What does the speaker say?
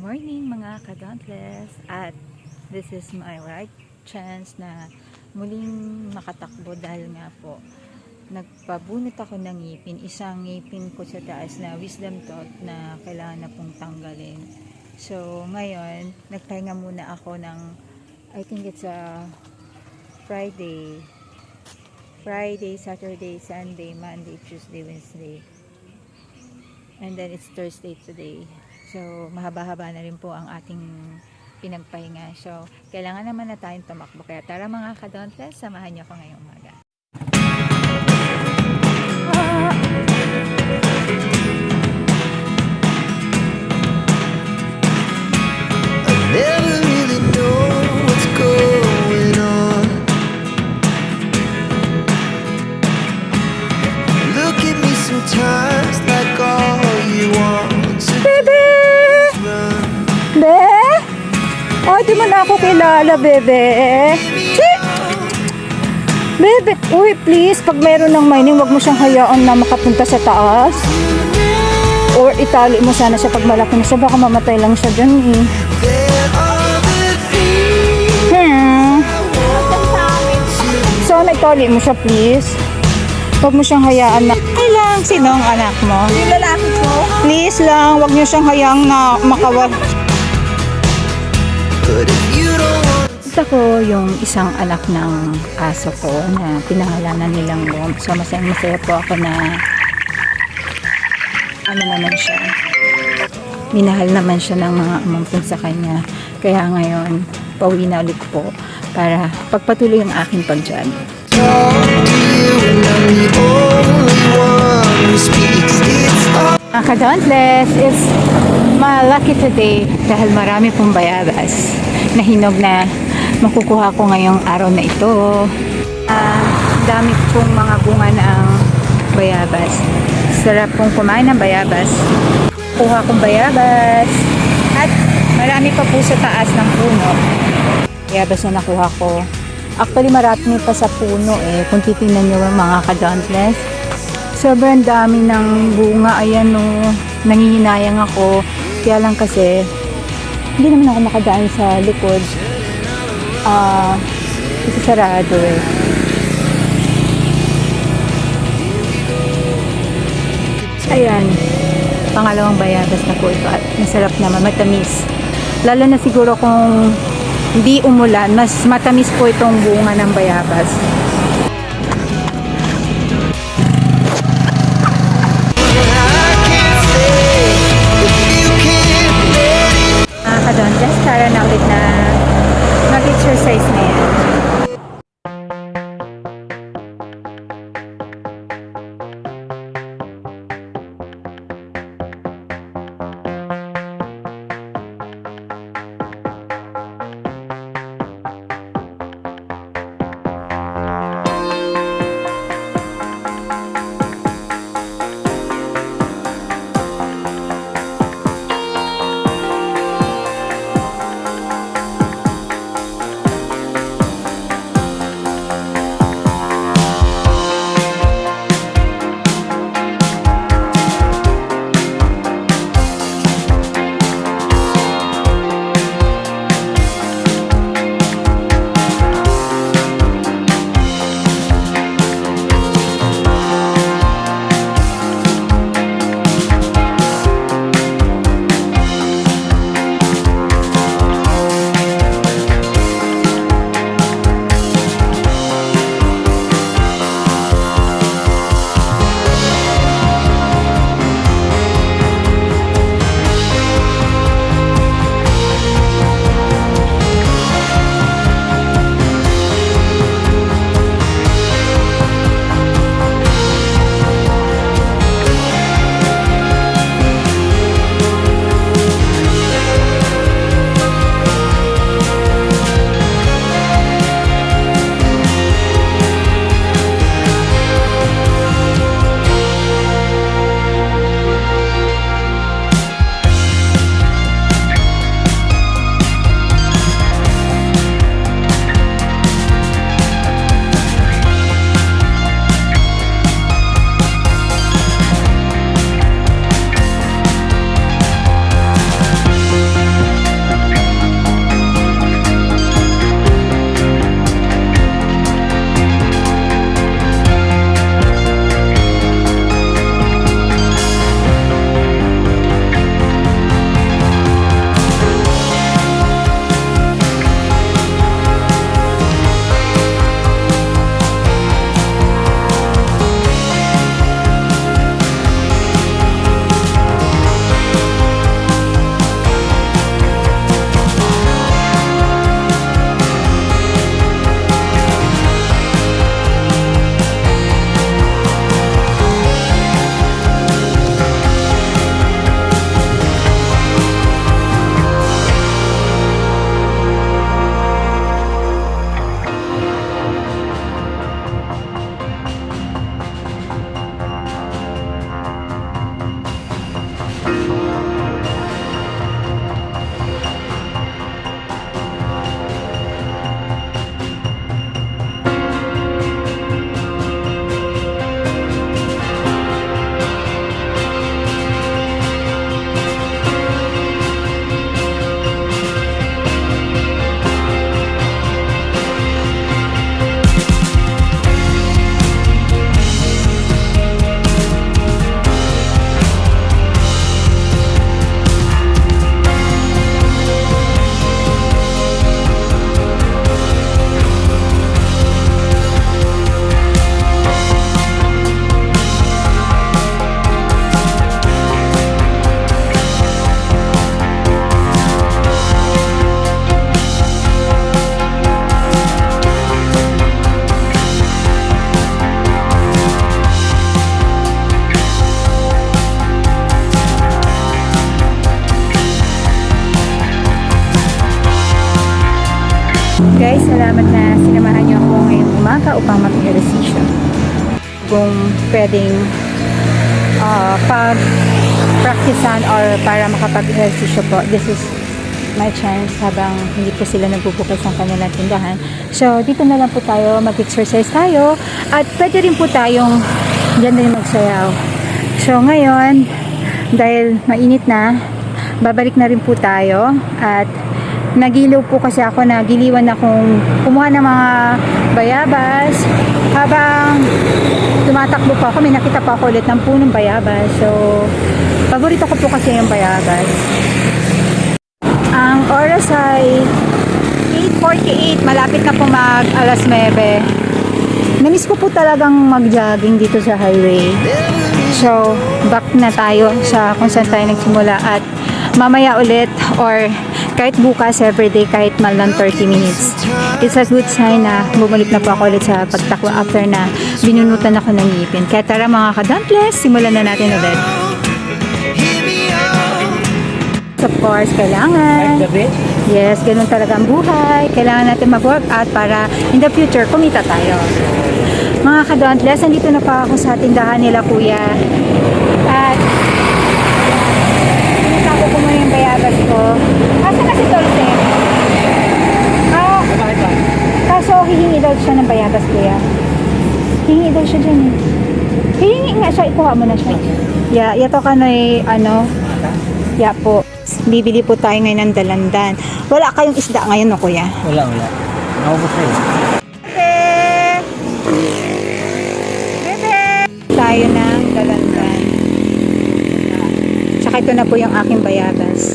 morning mga ka-dauntless at this is my right chance na muling makatakbo dahil nga po nagpabunot ako ng ngipin. Isang ngipin ko sa taas na wisdom tooth na kailangan na pong tanggalin. So ngayon nagpahinga muna ako ng I think it's a Friday. Friday, Saturday, Sunday, Monday, Tuesday, Wednesday. And then it's Thursday today So, mahaba-haba na rin po ang ating pinagpahinga. So, kailangan naman na tayong tumakbo. Kaya tara mga ka-dauntless, samahan niyo ako ngayong umaga. Never di mo na ako kilala, bebe. Bebe, uy, please, pag meron ng mining, wag mo siyang hayaan na makapunta sa taas. Or itali mo sana siya pag malaki na siya. Baka mamatay lang siya dyan eh. Hmm. Sana itali mo siya, please. Huwag mo siyang hayaan na... Ay lang, sino ang anak mo? Yung lalaki ko. Please lang, huwag niyo siyang hayaang na makawal. But if you Ito ko yung isang anak ng aso ko na pinangalanan nilang Lom. So masaya masaya po ako na ano naman siya. Minahal naman siya ng mga umangkin sa kanya. Kaya ngayon, pauwi na ulit po para pagpatuloy ang aking all Mga ka-dauntless, it's lucky today dahil marami pong bayabas na hinog na makukuha ko ngayong araw na ito. Ah, dami pong mga bunga ng bayabas. Sarap pong kumain ng bayabas. Kuha kong bayabas. At marami pa po sa taas ng puno. Bayabas na nakuha ko. Actually, marami pa sa puno eh. Kung titingnan nyo yung mga ka-dauntless, sobrang dami ng bunga. Ayan o, nangihinayang ako. Kaya lang kasi, hindi naman ako makadaan sa likod. Ah, kasi sarado eh. Ayan, pangalawang bayabas na po ito at masarap naman, matamis. Lalo na siguro kung hindi umulan, mas matamis po itong bunga ng bayabas. Salamat na sinamahan niyo ako ngayong umaga upang mag-ehersisyo. Kung pwedeng uh, pag-practicean or para makapag-ehersisyo po, this is my chance habang hindi po sila nagbubukas ng kanilang tindahan. So, dito na lang po tayo, mag-exercise tayo at pwede rin po tayong dyan din magsayaw. So, ngayon, dahil mainit na, babalik na rin po tayo at nagiliw po kasi ako, nagiliwan akong kumuha ng mga bayabas habang tumatakbo po ako, may nakita pa ako ulit ng punong bayabas. So, paborito ko po kasi yung bayabas. Ang oras ay 8.48, malapit na po mag alas 9. Namiss ko po talagang mag-jogging dito sa highway. So, back na tayo sa kung saan tayo nagsimula at mamaya ulit or kahit bukas everyday kahit mal ng 30 minutes. It's a good sign na bumalik na po ako ulit sa pagtakbo after na binunutan ako ng ngipin. Kaya tara mga ka-dauntless, simulan na natin ulit. Out. Of course, kailangan. Yes, ganun talaga ang buhay. Kailangan natin mag-workout para in the future, kumita tayo. Mga ka-dauntless, nandito na pa ako sa tindahan nila kuya. At Pinita ko muna yung bayabas ko. Asa na si Dulce? Ah, kaso hihingi daw siya ng bayabas kuya. Hihingi daw siya dyan eh. Hihingi nga siya, ikuha mo na siya. Yeah, yato ka na eh, ano, yeah po. Bibili po tayo ngayon ng dalandan. Wala kayong isda ngayon no kuya? Wala, wala. Naubos na yun. Tayo ng dalandan. Tsaka ito na po yung aking bayabas.